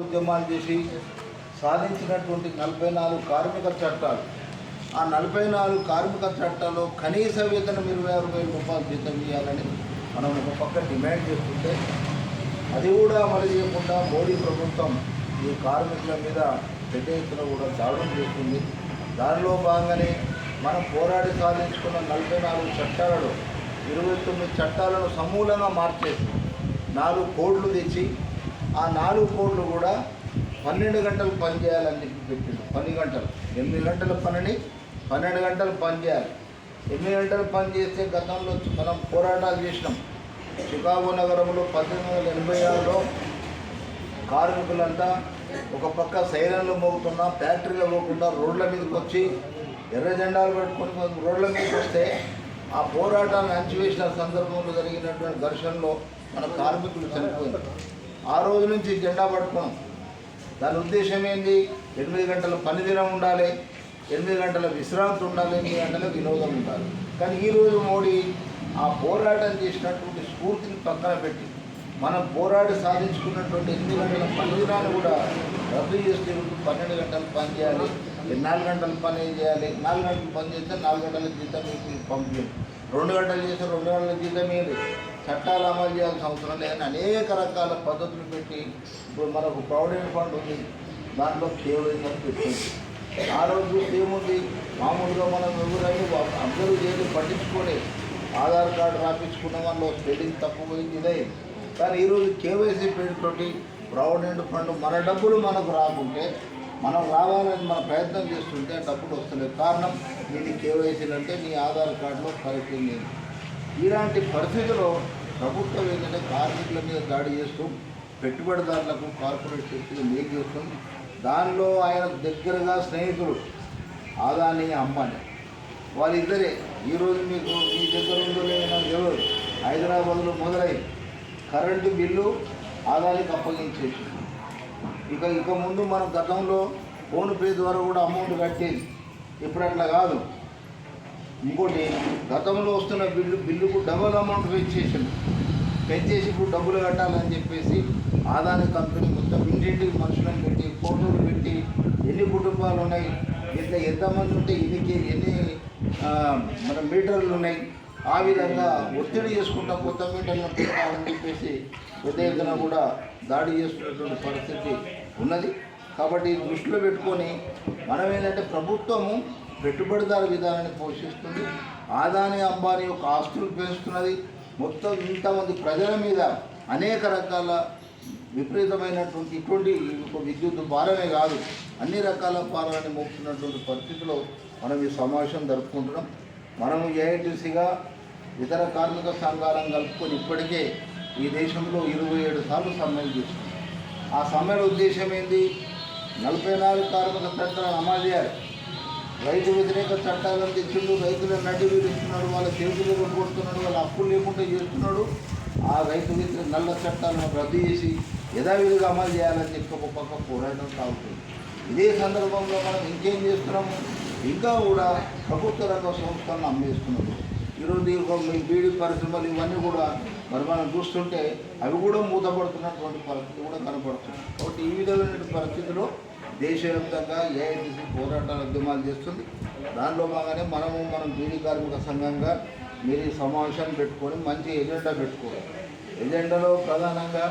ఉద్యమాలు చేసి సాధించినటువంటి నలభై నాలుగు కార్మిక చట్టాలు. ఆ నలభై నాలుగు కార్మిక చట్టాల్లో కనీస వేతనం ఇరవై ఆరు వేల రూపాయలు జీతం ఇవ్వాలని మనం ఒక పక్క డిమాండ్ చేస్తుంటే అది కూడా అమలు చేయకుండా మోడీ ప్రభుత్వం ఈ కార్మికుల మీద పెద్ద ఎత్తున కూడా దాడులు చేస్తుంది. దానిలో భాగంగానే మనం పోరాడి సాధించుకున్న నలభై నాలుగు చట్టాలలో ఇరవై తొమ్మిది చట్టాలను సమూలంగా మార్చేసి నాలుగు కోడ్లు తెచ్చి ఆ నాలుగు కోళ్ళు కూడా పన్నెండు గంటలు పని చేయాలని చెప్పి పెట్టిండు. పని గంటలు. ఎనిమిది గంటల పనిని పన్నెండు గంటలు పని చేయాలి. ఎనిమిది గంటలు పని చేస్తే గతంలో మనం పోరాటాలు చేసినాం. చికాగో నగరంలో పద్దెనిమిది వందల ఎనభై ఆరులో కార్మికులంతా ఒక పక్క సైరన్లు మోగుతున్నా ఫ్యాక్టరీలో పోకుండా రోడ్ల మీదకి వచ్చి ఎర్ర జెండాలు పెట్టుకొని రోడ్ల మీదకి వస్తే ఆ పోరాటాన్ని అంచివేసిన సందర్భంలో జరిగినటువంటి ఘర్షణలో మన కార్మికులు చనిపోయింది ఆ రోజు నుంచి జెండా పట్టుకున్నాం. దాని ఉద్దేశం ఏంటి ఎనిమిది గంటల పనిదినం ఉండాలి ఎనిమిది గంటల విశ్రాంతి ఉండాలి ఎనిమిది గంటల వినోదం ఉండాలి. కానీ ఈరోజు మోడీ ఆ పోరాటం చేసినటువంటి స్ఫూర్తిని పక్కన పెట్టి మనం పోరాడి సాధించుకున్నటువంటి ఎనిమిది గంటల పని దినాన్ని కూడా రద్దు చేస్తే పన్నెండు గంటలు పని చేయాలి నాలుగు గంటలు పని ఏం చేయాలి? నాలుగు గంటలు పని చేస్తే నాలుగు గంటల జీతం మీకు పంపించాలి రెండు గంటలు చేస్తే రెండు గంటల జీతం ఇవ్వాలి చట్టాలు అమలు చేయాల్సిన అవసరం లేదని అనేక రకాల పద్ధతులు పెట్టి ఇప్పుడు మనకు ప్రావిడెంట్ ఫండ్ ఉంది. దాంట్లో కేవలం పెట్టింది ఆ రోజు ఏముంది? మామూలుగా మనం ఎవరైనా అందరూ చేసి పట్టించుకొని ఆధార్ కార్డు రాపించుకున్న వాళ్ళు స్పెల్లింగ్ తప్పు పోయింది ఇదే. కానీ ఈరోజు కేవైసీ పేరుతోటి ప్రావిడెంట్ ఫండ్ మన డబ్బులు మనకు రాకుంటే మనం రావాలని మన ప్రయత్నం చేస్తుంటే డబ్బులు వస్తలేదు. కారణం నీది కేవైసీలు అంటే నీ ఆధార్ కార్డులో కరెక్ట్ లేదు. ఇలాంటి పరిస్థితిలో ప్రభుత్వం ఏంటంటే కార్మికుల మీద దాడి చేస్తూ పెట్టుబడిదారులకు కార్పొరేట్ శక్తులు మేలు చేస్తుంది. దానిలో ఆయన దగ్గరగా స్నేహితులు ఆదాని అమ్మాని వాళ్ళిద్దరే. ఈరోజు మీకు మీ దగ్గర ఉందో లేదో ఎవరు హైదరాబాద్లో మొదలై కరెంటు బిల్లు ఆదానికి అప్పగించేసి ఇక ఇక ముందు మనం గతంలో ఫోన్పే ద్వారా కూడా అమౌంట్ కట్టేది. ఇప్పుడు అట్లా కాదు. ఇంకోటి గతంలో వస్తున్న బిల్లు బిల్లుకు డబుల్ అమౌంట్ పెంచేసింది పెంచేసి ఇప్పుడు డబ్బులు కట్టాలని చెప్పేసి ఆదాని కంపెనీ మొత్తం ఇంటింటికి మనుషులను పెట్టి ఫోటోలు పెట్టి ఎన్ని కుటుంబాలు ఉన్నాయి ఇంత ఎంతమంది ఉంటే ఎన్ని ఎన్ని మన మీటర్లు ఉన్నాయి ఆ విధంగా ఒత్తిడి చేసుకుంటా కొత్త మీటర్లు పెట్టాలని చెప్పేసి పెద్ద ఎత్తున కూడా దాడి చేస్తున్నటువంటి పరిస్థితి ఉన్నది. కాబట్టి దృష్టిలో పెట్టుకొని మనం ఏంటంటే ప్రభుత్వము పెట్టుబడిదారు విధానాన్ని పోషిస్తుంది. ఆదాని అంబానీ యొక్క ఆస్తులు పెంచుతున్నది. మొత్తం ఇంతమంది ప్రజల మీద అనేక రకాల విపరీతమైనటువంటి ఇటువంటి విద్యుత్ భారమే కాదు అన్ని రకాల భారాన్ని మోపుతున్నటువంటి పరిస్థితిలో మనం ఈ సమావేశం జరుపుకుంటున్నాం. మనము ఏఐటీసీగా ఇతర కార్మిక సంఘాలను కలుపుకొని ఇప్పటికే ఈ దేశంలో ఇరవై ఏడు సార్లు సమ్మెలు చేస్తున్నాం. ఆ సమ్మెల ఉద్దేశం ఏంది? నలభై నాలుగు కార్మిక చట్టాలను అమలు చేయాలి. రైతు వ్యతిరేక చట్టాలను తెచ్చిండు రైతులను నడ్డి విరుస్తున్నాడు వాళ్ళ చేతులు కొట్టుకుంటున్నాడు వాళ్ళ అప్పులు లేకుండా చేస్తున్నాడు. ఆ రైతు వ్యతిరేక నల్ల చట్టాలను రద్దు చేసి యథావిధిగా అమలు చేయాలని చెప్పి ఒక పక్క పోరాటం సాగుతుంది. ఇదే సందర్భంలో మనం ఇంకేం చేస్తున్నాము ఇంకా కూడా ప్రభుత్వ రంగ సంస్థలను అమ్మేస్తున్నాము ఈరోజు ఈ బీడీ పరిశ్రమలు ఇవన్నీ కూడా మరి మనం చూస్తుంటే అవి కూడా మూతపడుతున్నటువంటి పరిస్థితి కూడా కనపడుతుంది. కాబట్టి ఈ విధమైన పరిస్థితిలో దేశవ్యాప్తంగా ఏఐటీసీ పోరాటాల ఉద్యమాలు చేస్తుంది. దానిలో బాగానే మనము మనం బీడీ కార్మిక సంఘంగా మీరు ఈ సమావేశాన్ని పెట్టుకొని మంచి ఎజెండా పెట్టుకోవాలి. ఎజెండాలో ప్రధానంగా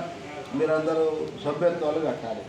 మీరందరూ సభ్యత్వాలు కట్టాలి.